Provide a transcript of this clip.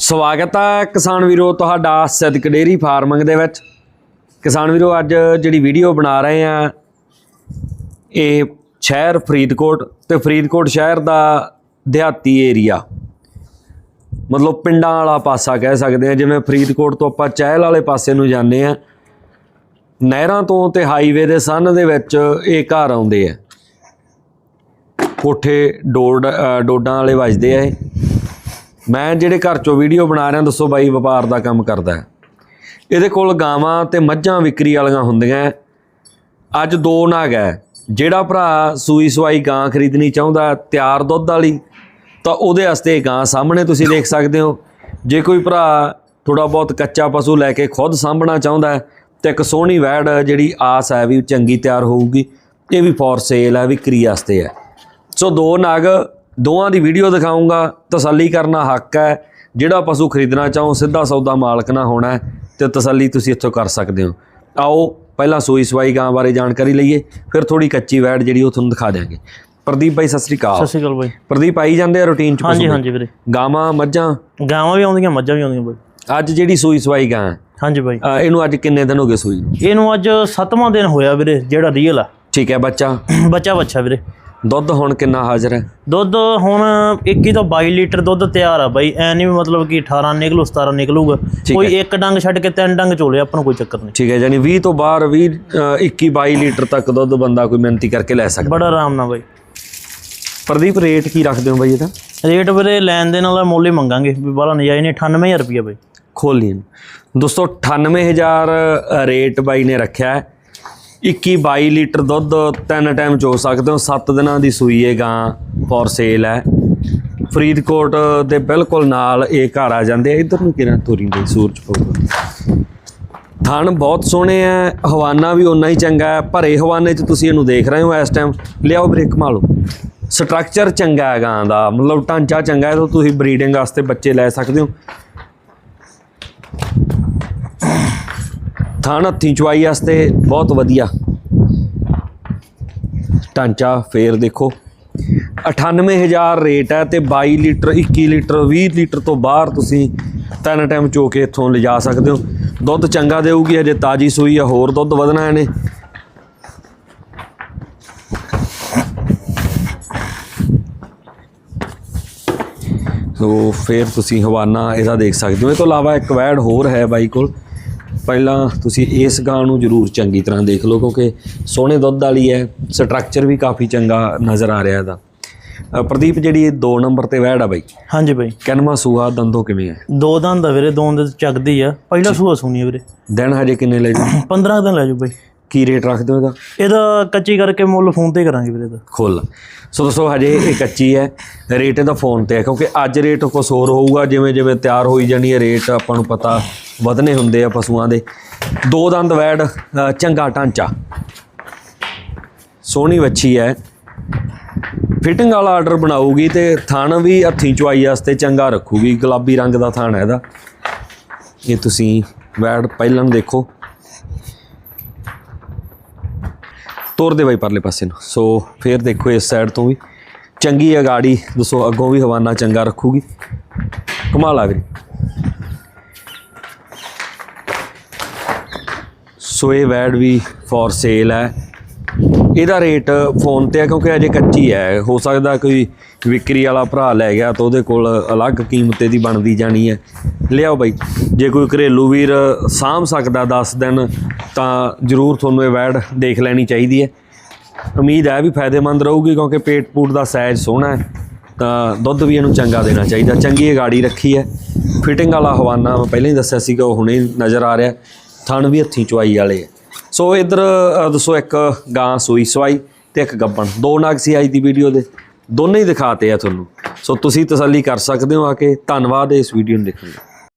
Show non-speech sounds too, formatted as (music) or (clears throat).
ਸਵਾਗਤ ਹੈ ਕਿਸਾਨ ਵੀਰੋ ਤੁਹਾਡਾ ਸਦਕ ਡੇਰੀ ਫਾਰਮਿੰਗ ਦੇ ਵਿੱਚ। ਕਿਸਾਨ ਵੀਰੋ, ਅੱਜ ਜਿਹੜੀ ਵੀਡੀਓ ਬਣਾ ਰਹੇ ਆ, ਇਹ ਸ਼ਹਿਰ ਫਰੀਦਕੋਟ ਤੇ ਫਰੀਦਕੋਟ ਸ਼ਹਿਰ ਦਾ ਦਿਹਾਤੀ ਏਰੀਆ। ਮਤਲਬ ਪਿੰਡਾਂ ਵਾਲਾ ਪਾਸਾ ਕਹਿ ਸਕਦੇ ਆ, ਜਿਵੇਂ ਫਰੀਦਕੋਟ ਤੋਂ ਆਪਾਂ ਚਹਿਲ ਵਾਲੇ ਪਾਸੇ ਨੂੰ ਜਾਂਦੇ ਆ, ਨਹਿਰਾਂ ਤੋਂ ਤੇ ਹਾਈਵੇ ਦੇ ਸੰਨ ਦੇ ਵਿੱਚ ਇਹ ਘਰ ਆਉਂਦੇ ਆ। ਕੋਠੇ ਡੋਡ ਡੋਡਾਂ ਵਾਲੇ ਵੱਜਦੇ ਆ ਇਹ। ਮੈਂ ਜਿਹੜੇ ਘਰ ਚੋਂ ਵੀਡੀਓ ਬਣਾ ਰਿਹਾ, ਦੱਸੋ ਬਾਈ ਵਪਾਰ ਦਾ ਕੰਮ ਕਰਦਾ ਹੈ। ਇਹਦੇ ਕੋਲ ਗਾਵਾਂ ਤੇ ਮੱਝਾਂ ਵਿਕਰੀ ਵਾਲੀਆਂ ਹੁੰਦੀਆਂ ਅੱਜ ਦੋ ਨਾਗ ਹੈ। ਜਿਹੜਾ ਭਰਾ ਸੂਈ ਸਵਾਈ ਗਾਂ ਖਰੀਦਣੀ ਚਾਹੁੰਦਾ ਤਿਆਰ ਦੁੱਧ ਵਾਲੀ, ਤਾਂ ਉਹਦੇ ਵਾਸਤੇ ਗਾਂ ਸਾਹਮਣੇ ਤੁਸੀਂ ਦੇਖ ਸਕਦੇ ਹੋ। ਜੇ ਕੋਈ ਭਰਾ ਥੋੜਾ ਬਹੁਤ ਕੱਚਾ ਪਸ਼ੂ ਲੈ ਕੇ ਖੁਦ ਸਾਂਭਣਾ ਚਾਹੁੰਦਾ ਹੈ, ਤੇ ਇੱਕ ਸੋਹਣੀ ਵੈੜ ਜਿਹੜੀ ਆਸ ਹੈ ਵੀ ਚੰਗੀ ਤਿਆਰ ਹੋਊਗੀ। ਇਹ ਵੀ ਫੋਰ ਸੇਲ ਹੈ, ਵਿਕਰੀ ਵਾਸਤੇ ਹੈ। ਸੋ ਦੋ ਨਾਗ ਦੋਵਾਂ ਦੀ ਵੀਡੀਓ ਦਿਖਾਉਂਗਾ ਤਸੱਲੀ ਕਰਨਾ ਹੱਕ ਹੈ। ਜਿਹੜਾ ਪਸ਼ੂ ਖਰੀਦਣਾ ਚਾਹੋ ਸਿੱਧਾ ਸੌਦਾ ਮਾਲਕ ਨਾ ਹੋਣਾ ਤੇ ਤਸੱਲੀ ਤੁਸੀਂ ਇੱਥੋਂ ਕਰ ਸਕਦੇ ਹੋ। ਆਓ ਪਹਿਲਾਂ ਸੂਈ ਸਵਾਈ ਗਾਂ ਬਾਰੇ ਜਾਣਕਾਰੀ ਲਈਏ ਫਿਰ ਥੋੜੀ ਕੱਚੀ ਵੈੜ ਜਿਹੜੀ ਉਹ ਤੁਹਾਨੂੰ ਦਿਖਾ ਦਿਆਂਗੇ। ਪ੍ਰਦੀਪ ਭਾਈ ਸਤਿ ਸ੍ਰੀ ਸਤਿ ਅਕਾਲ ਸ਼੍ਰੀ ਅਕਾਲ ਬਾਈ। ਪ੍ਰਦੀਪ ਆਈ ਜਾਂਦੇ ਆ ਰੂਟੀਨ ਚ ਹਾਂਜੀ ਹਾਂਜੀ ਵੀਰੇ। ਗਾਵਾਂ ਮੱਝਾਂ? ਗਾਵਾਂ ਵੀ ਆਉਂਦੀਆਂ ਮੱਝਾਂ ਵੀ ਆਉਂਦੀਆਂ ਬਾਈ। ਅੱਜ ਜਿਹੜੀ ਸੂਈ ਸਵਾਈ ਗਾਂ ਹਾਂਜੀ ਬਾਈ। ਇਹਨੂੰ ਅੱਜ ਕਿੰਨੇ ਦਿਨ ਹੋ ਗਏ ਸੂਈ ਨੂੰ? ਇਹਨੂੰ ਅੱਜ 7ਵਾਂ ਦਿਨ ਹੋਇਆ ਵੀਰੇ ਜਿਹੜਾ ਰੀਅਲ ਆ। ਠੀਕ ਹੈ ਬੱਚਾ? ਬੱਚਾ ਬੱਚਾ ਵੀਰੇ। ਦੁੱਧ ਹੁਣ ਕਿੰਨਾ ਹਾਜ਼ਰ ਹੈ? ਦੁੱਧ ਹੁਣ 21 ਤੋਂ 22 ਲੀਟਰ ਦੁੱਧ ਤਿਆਰ ਆ ਬਾਈ। ਐ ਨਹੀਂ ਵੀ ਮਤਲਬ ਕਿ 18 ਨਿਕਲੂ 17 ਨਿਕਲੂਗਾ। ਕੋਈ ਇੱਕ ਡੰਗ ਛੱਡ ਕੇ ਤਿੰਨ ਡੰਗ ਚੋਲੇ ਆਪਾਂ ਨੂੰ ਕੋਈ ਚੱਕਰ ਨਹੀਂ। ਠੀਕ ਹੈ ਯਾਨੀ 20 ਤੋਂ ਬਾਹਰ 20 ਅ, 21 22 ਲੀਟਰ ਤੱਕ ਦੁੱਧ ਬੰਦਾ ਕੋਈ ਮਿਹਨਤੀ ਕਰਕੇ ਲੈ ਸਕਦਾ। ਬੜਾ ਆਰਾਮ ਨਾਲ ਬਾਈ। ਪ੍ਰਦੀਪ ਰੇਟ ਕੀ ਰੱਖਦੇ ਹੋ ਬਾਈ ਇਹਦਾ? ਰੇਟ ਵੀਰੇ ਲੈਣ ਦੇ ਨਾਲ ਮੁੱਲ ਹੀ ਮੰਗਾਂਗੇ ਵੀ ਬਾਲਾ ਨਜਾਇਜ਼ ਨਹੀਂ 98000 ਰੁਪਏ ਬਾਈ। ਖੋਲੀ ਦੋਸਤੋ 98000 ਰੇਟ ਬਾਈ ਨੇ ਰੱਖਿਆ ਹੈ। 21 22 ਲੀਟਰ ਦੁੱਧ ਤਿੰਨ ਟਾਈਮ ਚੋ ਸਕਦੇ ਹੋ। 7 ਦਿਨਾਂ ਦੀ ਸੂਈ ਹੈ ਗਾਂ ਫॉर ਸੇਲ ਹੈ। ਫਰੀਦਕੋਟ ਦੇ ਬਿਲਕੁਲ ਨਾਲ ਇਹ ਘਰ ਆ ਜਾਂਦੇ ਆ। ਇਧਰ ਨੂੰ ਕਿਰਾਂ ਤੋਰੀ ਦੇ ਸੂਰਜ ਪਊਗਾ। ਥਣ ਬਹੁਤ ਸੋਹਣੇ ਆ। ਹਵਾਨਾ ਵੀ ਓਨਾ ਹੀ ਚੰਗਾ ਹੈ ਭਰੇ ਹਵਾਨੇ 'ਚ ਤੁਸੀਂ ਇਹਨੂੰ ਦੇਖ ਰਹੇ ਹੋ ਇਸ ਟਾਈਮ ਲਿਆਓ ਬ੍ਰੇਕ ਮਾਲੋ ਸਟਰਕਚਰ ਚੰਗਾ ਹੈ ਗਾਂ ਦਾ। ਮਤਲਬ ਢਾਂਚਾ ਚੰਗਾ ਹੈ, ਤਾਂ ਤੁਸੀਂ ਬਰੀਡਿੰਗ ਵਾਸਤੇ ਬੱਚੇ ਲੈ ਸਕਦੇ ਹੋ। ਥਣ ਹੱਥੀਂ ਚਵਾਈ ਵਾਸਤੇ ਬਹੁਤ ਵਧੀਆ। ਢਾਂਚਾ ਫੇਰ ਦੇਖੋ। 98000 ਰੇਟ ਹੈ ਤੇ 22 ਲੀਟਰ 21 ਲੀਟਰ 20 ਲੀਟਰ ਤੋਂ ਬਾਹਰ ਤੁਸੀਂ ਤਿੰਨ ਟਾਈਮ ਚੋ ਕੇ ਇੱਥੋਂ ਲਿਜਾ ਸਕਦੇ ਹੋ। ਦੁੱਧ ਚੰਗਾ ਦੇਊਗੀ, ਹਜੇ ਤਾਜੀ ਸੂਈ ਆ ਹੋਰ ਦੁੱਧ ਵਧਣਾ ਇਹਨੇ। ਸੋ ਫਿਰ ਤੁਸੀਂ ਹਵਾਨਾ ਇਹਦਾ ਦੇਖ ਸਕਦੇ ਹੋ। ਇਹ ਤੋਂ ਇਲਾਵਾ ਇੱਕ ਵੈੜ ਹੋਰ ਹੈ ਬਾਈ ਕੋਲ। ਪਹਿਲਾਂ ਤੁਸੀਂ ਇਸ ਗਾਂ ਨੂੰ ਜ਼ਰੂਰ ਚੰਗੀ ਤਰ੍ਹਾਂ ਦੇਖ ਲਓ ਕਿਉਂਕਿ ਸੋਹਣੇ ਦੁੱਧ ਵਾਲੀ ਹੈ ਸਟਰਕਚਰ ਵੀ ਕਾਫੀ ਚੰਗਾ ਨਜ਼ਰ ਆ ਰਿਹਾ ਇਹਦਾ। ਪ੍ਰਦੀਪ ਜਿਹੜੀ ਇਹ 2 ਨੰਬਰ ਤੇ ਵੈੜ ਆ ਬਾਈ ਹਾਂਜੀ ਬਾਈ। ਕੈਨਮਾ ਸੂਆ ਦੰਦੋ ਕਿਵੇਂ ਹੈ? ਦੋ ਦੰਦ ਆ ਵੀਰੇ ਦੋ ਦੰਦ ਚੱਕਦੀ ਆ। ਪਹਿਲਾ ਸੂਆ ਸੁਣੀ ਆ ਵੀਰੇ। ਦਿਨ ਹਜੇ ਕਿੰਨੇ ਲੈ ਜੀ? 15 (clears throat) ਦਿਨ ਲੈ ਜਾਓ ਬਾਈ। ਕੀ ਰੇਟ ਰੱਖਦੇ ਹੋ ਇਹਦਾ? ਇਹਦਾ ਕੱਚੀ ਕਰਕੇ ਮੁੱਲ ਫੋਨ ਤੇ ਕਰਾਂਗੇ ਵੀਰੇ ਦਾ ਖੁੱਲ। ਸੋ ਦੋਸਤੋ ਹਜੇ ਇਹ ਕੱਚੀ ਹੈ ਰੇਟ ਇਹਦਾ ਫੋਨ ਤੇ ਹੈ ਕਿਉਂਕਿ ਅੱਜ ਰੇਟ ਕੁਛ ਹੋਰ ਹੋਊਗਾ ਜਿਵੇਂ ਜਿਵੇਂ ਤਿਆਰ ਹੋਈ ਜਾਣੀ ਹੈ ਰੇਟ ਆਪਾਂ ਨੂੰ ਪਤਾ ਵਧਨੇ ਹੁੰਦੇ ਆ ਪਸ਼ੂਆਂ ਦੇ। ਦੋ ਦੰਦ ਵੈੜ ਚੰਗਾ ਢਾਂਚਾ। ਸੋਹਣੀ ਵੱਛੀ ਹੈ ਫਿਟਿੰਗ ਵਾਲਾ ਆਰਡਰ ਬਣਾਊਗੀ ਤੇ ਥਣ ਵੀ ਹੱਥੀਂ ਚੁਆਈ ਵਾਸਤੇ ਚੰਗਾ ਰੱਖੂਗੀ। ਗੁਲਾਬੀ ਰੰਗ ਦਾ ਥਣ ਹੈ ਇਹਦਾ। ਇਹ ਤੁਸੀਂ ਵੈੜ ਪਹਿਲਾਂ ਦੇਖੋ। ਤੋਰ ਦੇ ਬਾਈ ਪਰਲੇ ਪਾਸੇ ਨੂੰ। ਸੋ ਫੇਰ ਦੇਖੋ ਇਸ ਸਾਈਡ ਤੋਂ ਵੀ। ਚੰਗੀ ਹੈ ਗਾੜੀ ਦੱਸੋ ਅੱਗੋਂ ਵੀ ਹਵਾਨਾ ਚੰਗਾ ਰੱਖੂਗੀ। ਕਮਾਲ ਆ ਵੀਰੇ। ਸੋ ਇਹ ਵੈਡ ਵੀ ਫॉर ਸੇਲ ਹੈ। ਇਹਦਾ ਰੇਟ ਫੋਨ ਤੇ ਹੈ ਕਿਉਂਕਿ ਅਜੇ ਕੱਚੀ ਹੈ। ਹੋ ਸਕਦਾ ਕੋਈ ਵਿਕਰੀ ਵਾਲਾ ਭਰਾ ਲੈ ਗਿਆ ਤਾਂ ਉਹਦੇ ਕੋਲ ਅਲੱਗ ਕੀਮਤ ਦੀ ਬਣਦੀ ਜਾਣੀ ਹੈ। ਲਿਆਓ ਬਾਈ, ਜੇ ਕੋਈ ਘਰੇਲੂ ਵੀਰ ਸਾਂਭ ਸਕਦਾ 10 ਦਿਨ, ਤਾਂ ਜ਼ਰੂਰ ਤੁਹਾਨੂੰ ਇਹ ਵੈਡ ਦੇਖ ਲੈਣੀ ਚਾਹੀਦੀ ਹੈ। ਉਮੀਦ ਹੈ ਵੀ ਫਾਇਦੇਮੰਦ ਰਹੂਗੀ ਕਿਉਂਕਿ ਪੇਟ ਪੂਟ ਦਾ ਸਾਈਜ਼ ਸੋਹਣਾ ਹੈ, ਤਾਂ ਦੁੱਧ ਵੀ ਇਹਨੂੰ ਚੰਗਾ ਦੇਣਾ ਚਾਹੀਦਾ। ਚੰਗੀ ਇਹ ਗਾੜੀ ਰੱਖੀ ਹੈ। ਫਿਟਿੰਗ ਵਾਲਾ ਹਵਾਨਾ ਮੈਂ ਪਹਿਲਾਂ ਹੀ ਦੱਸਿਆ ਸੀ ਕਿ ਉਹ ਹੁਣੇ ਨਜ਼ਰ ਆ ਰਿਹਾ। ਥਣ ਵੀ ਹੱਥੀਂ ਚੁਆਈ ਵਾਲੇ ਹੈ ਸੋ ਇਧਰ ਦੱਸੋ ਇੱਕ ਗਾਂ ਸੂਈ ਸਵਾਈ ਤੇ ਇੱਕ ਗੱਬਣ। ਦੋ ਨਾਗ ਸੀ ਅੱਜ ਦੀ ਵੀਡੀਓ ਦੇ। ਦੋਨੇ ਹੀ ਦਿਖਾਤੇ ਆ ਤੁਹਾਨੂੰ। ਸੋ ਤੁਸੀਂ ਤਸੱਲੀ ਕਰ ਸਕਦੇ ਹੋ ਆ ਕੇ। ਧੰਨਵਾਦ ਇਸ ਵੀਡੀਓ ਨੂੰ ਦੇਖਣ ਲਈ।